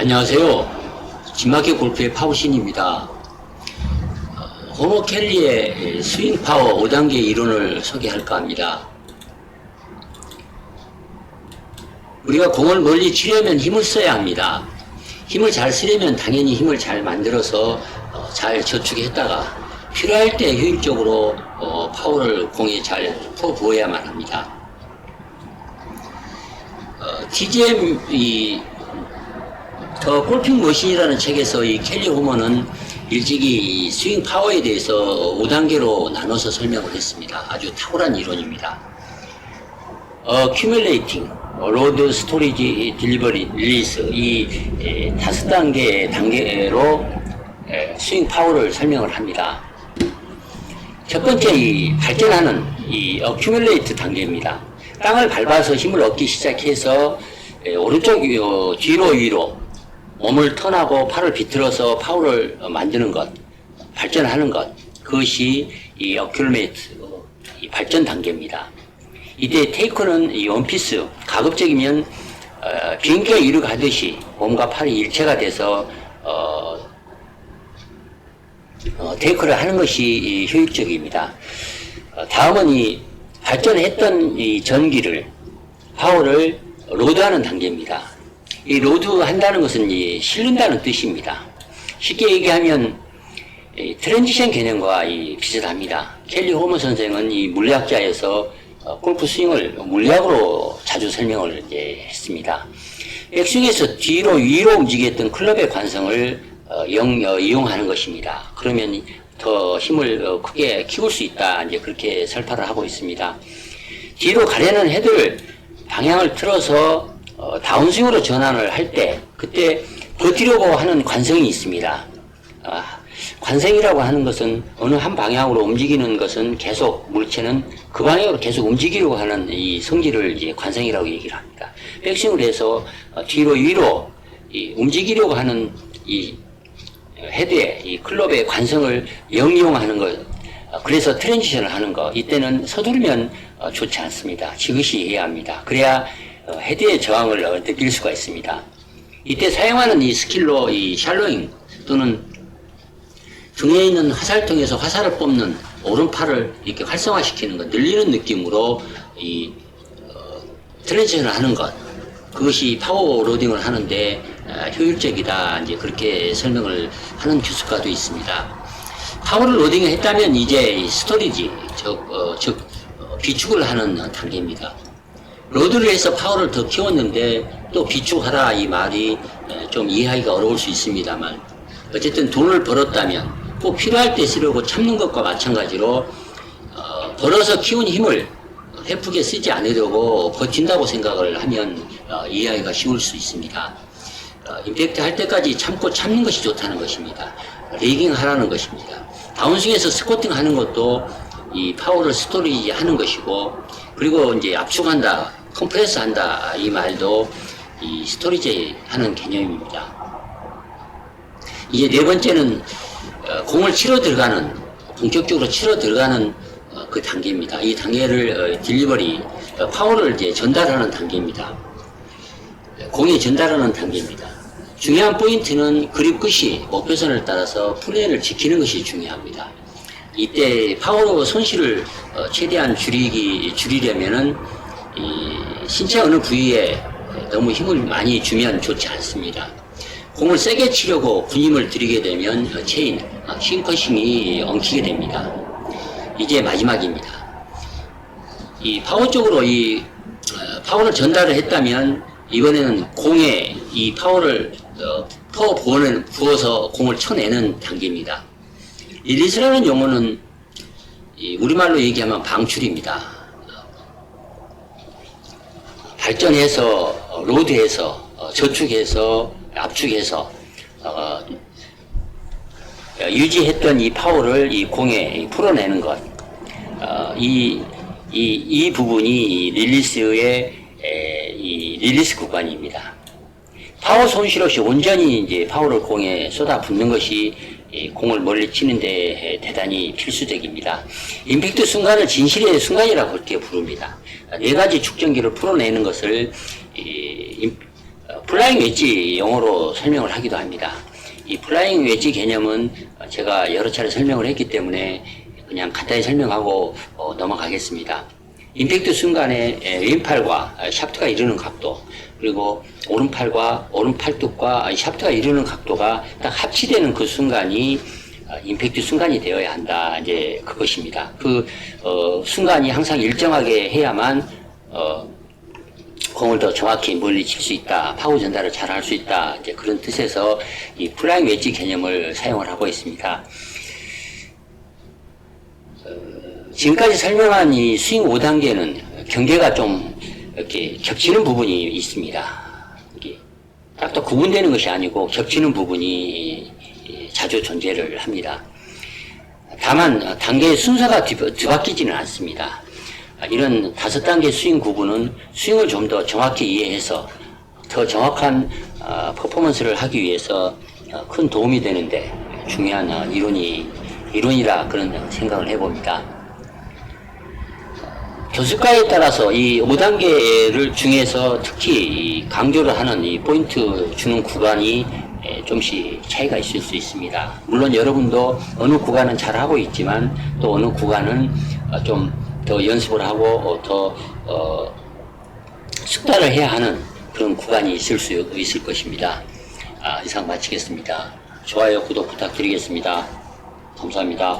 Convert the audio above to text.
안녕하세요. 진마켓 골프의 파우신입니다. 어, 호모 켈리의 스윙 파워 5단계 이론을 소개할까 합니다. 우리가 공을 멀리 치려면 힘을 써야 합니다. 힘을 잘 쓰려면 당연히 힘을 잘 만들어서 어, 잘 저축했다가 필요할 때 효율적으로 어, 파워를 공에 잘 퍼부어야만 합니다. 어, TGM 이 더 골핑 머신이라는 책에서 이 켈리 호머는 일찍이 이 스윙 파워에 대해서 5단계로 나눠서 설명을 했습니다. 아주 탁월한 이론입니다. accumulating, load, storage, delivery, release 이 에, 다섯 단계의 단계로 에, 스윙 파워를 설명을 합니다. 첫 번째 이 발전하는 이 accumulate 단계입니다. 땅을 밟아서 힘을 얻기 시작해서 에, 오른쪽 어, 뒤로 위로 몸을 턴하고 팔을 비틀어서 어, 만드는 것, 발전하는 것, 그것이 이 어, 이 발전 단계입니다. 이때 테이크는 이 원피스 가급적이면 어, 비행기가 이루 가듯이 몸과 팔이 일체가 돼서 어, 어, 테이크를 하는 것이 이 효율적입니다. 어, 다음은 이 발전했던 이 전기를 파워를 로드하는 단계입니다. 이 로드 한다는 것은 이 실른다는 뜻입니다. 쉽게 얘기하면 이 트랜지션 개념과 이 비슷합니다. 켈리 호머 선생은 이 물리학자에서 어, 골프 스윙을 물리학으로 자주 설명을 했습니다. 백스윙에서 뒤로 위로 움직였던 클럽의 관성을 어, 영- 어, 이용하는 것입니다. 그러면 더 힘을 어, 크게 키울 수 있다. 이제 그렇게 설파를 하고 있습니다. 뒤로 가려는 헤드를 방향을 틀어서 어, 다운스윙으로 전환을 할 때 그때 버티려고 하는 관성이 있습니다. 아, 관성이라고 하는 것은 어느 한 방향으로 움직이는 것은 계속 물체는 그 방향으로 계속 움직이려고 하는 이 성질을 이제 관성이라고 얘기를 합니다. 백스윙을 해서 어, 뒤로 위로 이 움직이려고 하는 이 헤드의 이 클럽의 관성을 영이용하는 것 어, 그래서 트랜지션을 하는 거 이때는 서두르면 어, 좋지 않습니다. 지그시 해야 합니다. 그래야 어, 헤드의 저항을 어, 느낄 수가 있습니다. 이때 사용하는 이 스킬로 이 샬로잉 또는 등에 있는 화살통에서 화살을 뽑는 오른팔을 이렇게 활성화시키는 것, 늘리는 느낌으로 이 어, 트랜지션을 하는 것, 그것이 파워 로딩을 하는데 어, 효율적이다. 이제 그렇게 설명을 하는 교수가도 있습니다. 파워를 로딩을 했다면 이제 이 스토리지, 즉, 어, 즉 어, 비축을 하는 단계입니다. 로드를 해서 파워를 더 키웠는데 또 비축하라 이 말이 에, 좀 이해하기가 어려울 수 있습니다만 어쨌든 돈을 벌었다면 꼭 필요할 때 쓰려고 참는 것과 마찬가지로 어, 벌어서 키운 힘을 헤프게 쓰지 않으려고 버틴다고 생각을 하면 어, 이해하기가 쉬울 수 있습니다. 어, 임팩트 할 때까지 참고 참는 것이 좋다는 것입니다. 레깅 하라는 것입니다. 다운스윙에서 스쿼팅 하는 것도 이 파워를 스토리지 하는 것이고 그리고 이제 압축한다, 컴프레스 한다 이 말도 이 스토리지 하는 개념입니다. 이제 네 번째는 어, 공을 치러 들어가는 본격적으로 치러 들어가는 어, 그 단계입니다. 이 단계를 어, 딜리버리 어, 파워를 이제 전달하는 단계입니다. 공에 전달하는 단계입니다. 중요한 포인트는 그립 끝이 목표선을 따라서 플레이를 지키는 것이 중요합니다. 이때 파워로 손실을 어, 최대한 줄이기 줄이려면은 이 신체 어느 부위에 너무 힘을 많이 주면 좋지 않습니다. 공을 세게 치려고 군힘을 들이게 되면 어, 체인, 어, 싱커싱이 엉키게 됩니다. 이제 마지막입니다. 이 파워 쪽으로 이 어, 파워를 전달을 했다면 이번에는 공에 이 파워를 어, 퍼 부어는 부어서 공을 쳐내는 단계입니다. 릴리스라는 용어는 이 우리말로 얘기하면 방출입니다. 발전해서 어, 로드해서 어, 저축해서 압축해서 어, 유지했던 이 파워를 이 공에 풀어내는 것. 어, 이, 이, 이 부분이 이 릴리스의 에, 이 릴리스 구간입니다. 파워 손실 없이 온전히 이제 파워를 공에 쏟아 붓는 것이 이 공을 멀리 치는데 대단히 필수적입니다. 임팩트 순간을 진실의 순간이라고 그렇게 부릅니다. 네 가지 축전기를 풀어내는 것을 어, 플라잉 웨지 영어로 설명을 하기도 합니다. 이 플라잉 웨지 개념은 제가 여러 차례 설명을 했기 때문에 그냥 간단히 설명하고 어, 넘어가겠습니다. 임팩트 순간에 에, 왼팔과 샤프트가 이루는 각도 그리고 오른팔과 오른 팔뚝과 샤프트가 이루는 각도가 딱 합치되는 그 순간이 어, 임팩트 순간이 되어야 한다. 이제 그것입니다. 그 어, 순간이 항상 일정하게 해야만 어, 공을 더 정확히 멀리 칠 수 있다, 파워 전달을 잘 할 수 있다, 이제 그런 뜻에서 이 플라잉 웨지 개념을 사용을 하고 있습니다. 어, 지금까지 설명한 이 스윙 5단계는 경계가 좀 이렇게 겹치는 부분이 있습니다. 딱딱 구분되는 것이 아니고 겹치는 부분이 자주 존재를 합니다. 다만 단계의 순서가 뒤- 뒤바뀌지는 않습니다. 이런 다섯 단계 스윙 구분은 스윙을 좀 더 정확히 이해해서 더 정확한 어, 퍼포먼스를 하기 위해서 어, 큰 도움이 되는데 중요한 어, 이론이 이론이라 그런 생각을 해봅니다. 교수과에 따라서 이 5단계를 중에서 특히 이 강조를 하는 이 포인트 주는 구간이 에, 좀씩 차이가 있을 수 있습니다. 물론 여러분도 어느 구간은 잘 하고 있지만 또 어느 구간은 좀 더 연습을 하고 어, 더 어, 숙달을 해야 하는 그런 구간이 있을 수 있을 것입니다. 아, 이상 마치겠습니다. 좋아요, 구독 부탁드리겠습니다. 감사합니다.